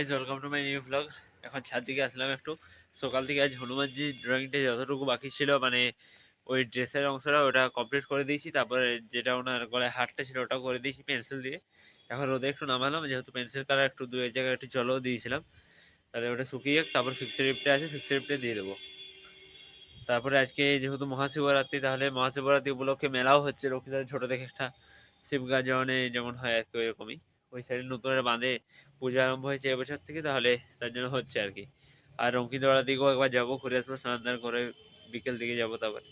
Guys welcome to my new blog এখন ছাদ দিকে আসলাম একটু। সকাল থেকে আজ হনুমানজি ড্রয়িংটা যতটুকু বাকি ছিল মানে ওই ড্রেসের অংশটা ওটা কমপ্লিট করে দিয়েছি। তারপরে যেটা ওনার গলায় হাটটা ছিল ওটা করে দিয়েছি পেন্সিল দিয়ে। এখন রোদে একটু নামালাম যেহেতু পেন্সিল কালার একটু দু এক জায়গায় একটু জলও দিয়েছিলাম। তাহলে ওটা শুকিয়ে যাক, তারপর ফিক্সড রিপটা আছে ফিক্সড রিপটা দিয়ে দেবো। তারপরে আজকে যেহেতু মহাশিবরাত্রি তাহলে মহাশিবরাত্রি উপলক্ষে মেলাও হচ্ছে। রক্ষিতার ছোটো দেখে একটা শিব গাজনে যেমন হয় আর কি ওইরকমই ওই সাইডে নতুন একটা বাঁধে পূজা আরম্ভ হয়েছে এবছর থেকে, তাহলে তার জন্য হচ্ছে আর কি। আর রঙ্কিতড়ার দিকেও একবার যাব, ঘুরে আসব, স্নান দান করে বিকেল দিকে যাব তারপর।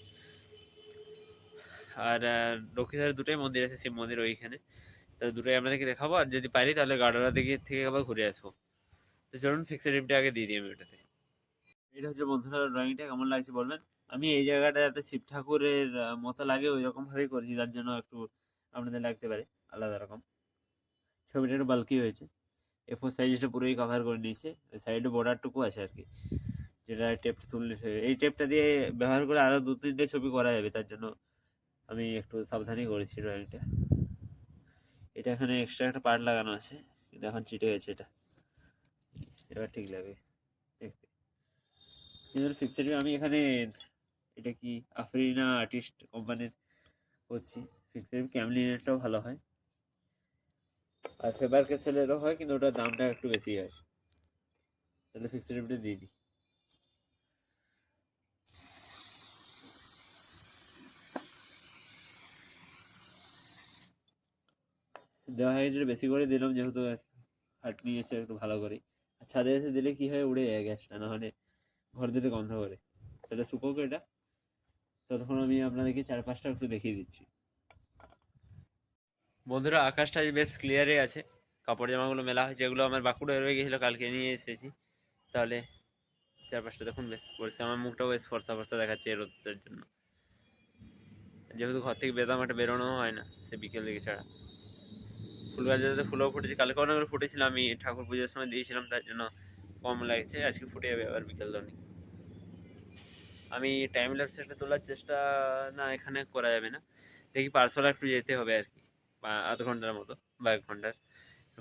আর লক্ষ্মীধারে দুটোই মন্দির আছে, শিব মন্দির ওইখানে। তো দুটোই আপনাদেরকে দেখাবো, আর যদি পারি তাহলে গাডোরা দিকে থেকে আবার ঘুরে আসব। তো চলুন ফিক্সড রিপটা আগে দিয়ে দিই আমি ওটাতে। এটা হচ্ছে বন্ধুরা ড্রয়িংটা কেমন লাগছে বলবেন? আমি এই জায়গাটা যাতে শিব ঠাকুরের মতো লাগে ওই রকমভাবেই করেছি, তার জন্য একটু আপনাদের লাগতে পারে, আলাদা রকম। ছবিটা একটু বালকি হয়েছে। এ ফোর সাইজটা পুরোই কভার করে নিয়েছে। সাইডে বর্ডারটুকু আছে আর কি। যেটা টেপটা তুললে এই টেপটা দিয়ে ব্যবহার করে আরও দু তিনটে ছবি করা যাবে। তার জন্য আমি একটু সাবধানেই করেছি ড্রয়িংটা এটা এখানে এক্সট্রা একটা পার্ট লাগানো আছে। কিন্তু এখন চিটে গেছে এটা। এবার ঠিক লাগে দেখতে। ফিক্সড আমি এখানে এটা কি আফরিনা আর্টিস্ট কোম্পানির করছি। ফিক্সড ক্যামলিনেরটাও ভালো হয়। আর ফেবার ক্যাসেলেরও হয়, কিন্তু ওটার দামটা একটু বেশি হয়। তাহলে ফিক্সড রেটটা দিয়ে দিই। দেওয়া হয়ে বেশি করে দিলাম, যেহেতু হাট নিয়েছে একটু ভালো করে। আর ছাদে এসে দিলে কি হয়, উড়ে যায় গ্যাসটা, না হলে ঘর দিলে গন্ধ করে। তাহলে শুকোক এটা। ততক্ষণ আমি আপনাদেরকে চার পাঁচটা একটু দেখিয়ে দিচ্ছি। বন্ধুরা, আকাশটা বেশ ক্লিয়ারই আছে। কাপড় জামাগুলো মেলা হয়েছে, এগুলো আমার বাঁকুড়ে রয়ে গেছিল, কালকে নিয়ে এসেছি। তাহলে চারপাশটা দেখুন বেশ পরিষ্কার, আমার মুখটাও বেশ ফর্সা ফর্সা দেখাচ্ছে রোদের জন্য। যেহেতু ঘর থেকে বেদাম একটা বেরোনো হয় না, সে বিকেল দিকে ছাড়া। ফুল গাছটাতে ফুলও ফুটেছে, কালকে অনেকগুলো ফুটেছিল, আমি ঠাকুর পুজোর সময় দিয়েছিলাম, তার জন্য কম লাগছে, আজকে ফুটে যাবে আবার বিকেল দিকে আমি টাইম ল্যাপস একটা তোলার চেষ্টা, না, এখানে করা যাবে না। দেখি পার্সোনাল একটু যেতে হবে আর কি। আধ ঘণ্টার মতো বা এক ঘণ্টার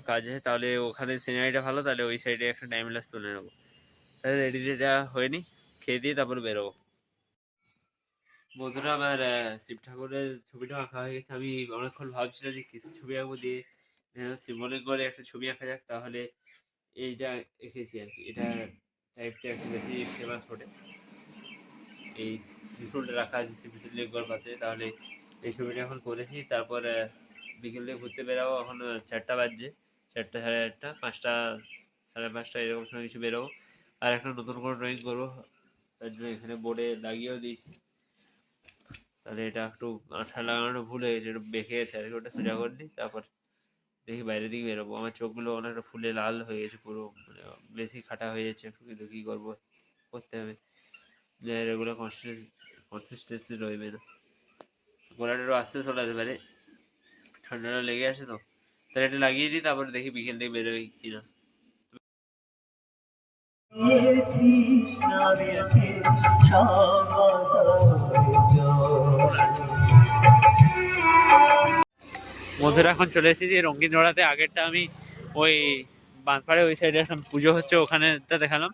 কাজ আছে, তাহলে ওখানে সিনারিটা ভালো, তাহলে ওই সাইডে একটা টাইম ল্যাপস তুলে নেব। তাহলে রেডি রেডা হয়নি, খেয়ে দিয়ে তারপর বেরোবো। বন্ধুরা, আমার শিব ঠাকুরের ছবিটা আঁকা হয়ে গেছে। আমি অনেকক্ষণ ভাবছিলাম যে কিছু ছবি আঁকবো দিয়ে শিবনের করে একটা ছবি আঁকা যাক, তাহলে এইটা এঁকেছি আর কি। এটা টাইপটা একটু বেশি ফেমাস ফোটে এই ত্রিশুলটা রাখা আছে শিবশ্রী লেকগড় পাশে। তাহলে এই ছবিটা এখন করেছি। তারপর বিকেল দিয়ে ঘুরতে বেরাবো, এখন চারটা বাজছে, চারটা সাড়ে চারটা পাঁচটা, সাড়ে পাঁচটা, এরকম সময় কিছু বেরোবো। আর একটা নতুন করে ড্রয়িং করব, তার জন্য এখানে বোর্ডে লাগিয়েও দিয়েছি। তাহলে এটা একটু আঠা লাগানো ভুল হয়ে গেছে, একটু বেঁকে গেছে, আর ওটা সোজা করে দিই, তারপর দেখি বাইরের দিকে বেরোবো। আমার চোখগুলো অনেকটা ফুলে লাল হয়ে গেছে পুরো মানে বেশি খাটা হয়ে যাচ্ছে, একটু কিন্তু কী করব, করতে হবে। রেগুলার কনসিস্টেন্সি রইবে না। গোলাটারও আস্তে চলাতে পারে। ঠান্ডাটা লেগে আছে তো। তাহলে এটা লাগিয়ে দিই, তারপরে দেখি বিকেল থেকে বেরোই কিনা। বন্ধুরা এখন চলে এসেছি যে রঙ্গিন জোড়াতে আগেরটা আমি ওই বাঁধপাড়ে ওই সাইডে এখন পুজো হচ্ছে ওখানেটা দেখালাম।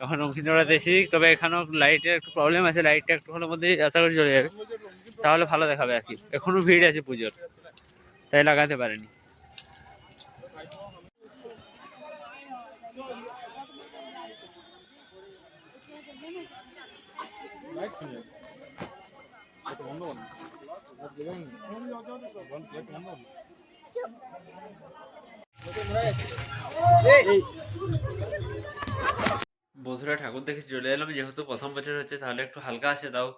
এখন রঙ্গিন জোড়াতে এসেছি, তবে এখানেও লাইটের একটু প্রবলেম আছে। লাইটটা একটু হলের মধ্যে আশা করি চলে যাবে। তাহলে ভালো দেখাবে আর কি। এখনও ভিড় আছে পুজোর। তাই লাগাতে পারেনি। বন্ধুরা, ঠাকুর দেখে চলে এলাম। যেহেতু প্রথম বছর হচ্ছে, তাহলে একটু হালকা আছে, তাও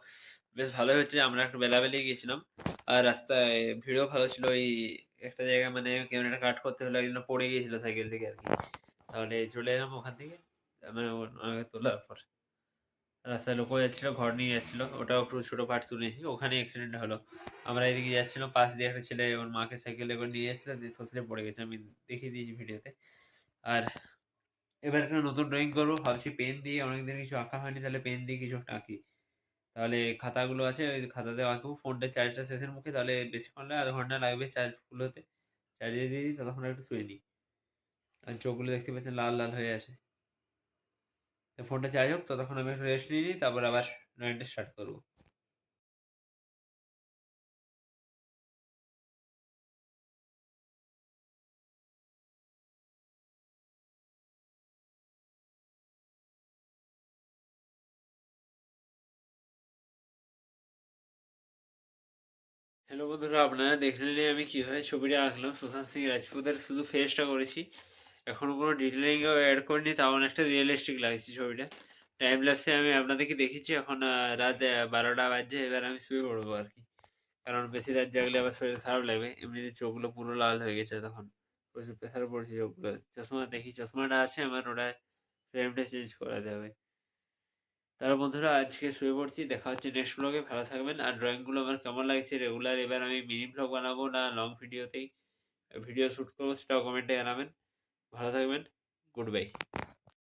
বেশ ভালোই হচ্ছে। আমরা একটু বেলাবেলি গিয়েছিলাম। রাস্তায় ভিড়ও ভালো ছিল। ওই একটা জায়গায় মানে ক্যামেরাটা কাট করতে হলো একজন পড়ে গিয়েছিল সাইকেল থেকে আর কি। তাহলে চলে এলাম ওখান থেকে মানে আমাকে তোলার পর। রাস্তায় লোকও যাচ্ছিল, ঘর নিয়ে যাচ্ছিল। ওটাও একটু ছোটো পার্ট তুলেছি, ওখানে অ্যাক্সিডেন্ট হলো। আমরা এদিকে যাচ্ছিলাম পাশ দিয়ে একটা ছেলে ওর মাকে সাইকেলে করে নিয়ে যাচ্ছিল, দিয়ে ফসলে পড়ে গেছে। আমি দেখিয়ে দিয়েছি ভিডিওতে। আর এবার একটা নতুন ড্রয়িং করব, ভাবছি পেন দিয়ে, অনেকদিন কিছু আঁকা হয়নি, তাহলে পেন দিয়ে কিছু একটা আঁকি। তাহলে খাতাগুলো আছে, ওই খাতাতে আঁকবো ফোনটা চার্জটা শেষের মুখে, তাহলে বেশিক্ষণ লাগে আধ ঘণ্টা লাগবে চার্জ ফুল হতে চার্জে দিয়ে দিই, ততক্ষণ একটু শুয়ে নিই। আর চোখগুলো দেখতে পাচ্ছেন লাল লাল হয়ে আছে। ফোনটা চার্জ হোক, ততক্ষণ আমি একটু রেস্ট নিয়ে নিই, তারপর আবার ড্রয়িংটা স্টার্ট করব। হ্যালো বন্ধুরা, আপনারা দেখে দেখলেন আমি কীভাবে ছবিটা আঁকলাম। সুশান্ত সিং রাজপুতের শুধু ফেসটা করেছি। এখনও কোনো ডিটেলিংও অ্যাড করিনি, তাও অনেকটা রিয়েলিস্টিক লাগছে ছবিটা। টাইম ল্যাপসে আমি আপনাদেরকে দেখেছি এখন রাত বারোটা বাজছে, এবার আমি শুয়ে পড়ব আর কি। কারণ বেশি রাত জাগলে আবার শরীর খারাপ লাগবে। এমনিতে চোখগুলো পুরো লাল হয়ে গেছে তখন। প্রচুর প্রেশার পড়ছে চোখগুলো চশমা, দেখি চশমাটা আছে আমার, ওটা ফ্রেমটা চেঞ্জ করাতে হবে। তারপর বন্ধুরা, আজকে শুয়ে পড়ছি। দেখা হচ্ছে নেক্সট ব্লগে ভালো থাকবেন। আর ড্রয়িংগুলো আমার কেমন লাগছে রেগুলার এবার আমি মিনি ব্লগ বানাবো, না লং ভিডিওতেই ভিডিও শ্যুট করব, সেটাও কমেন্টে জানাবেন। ভালো থাকবেন। Good bye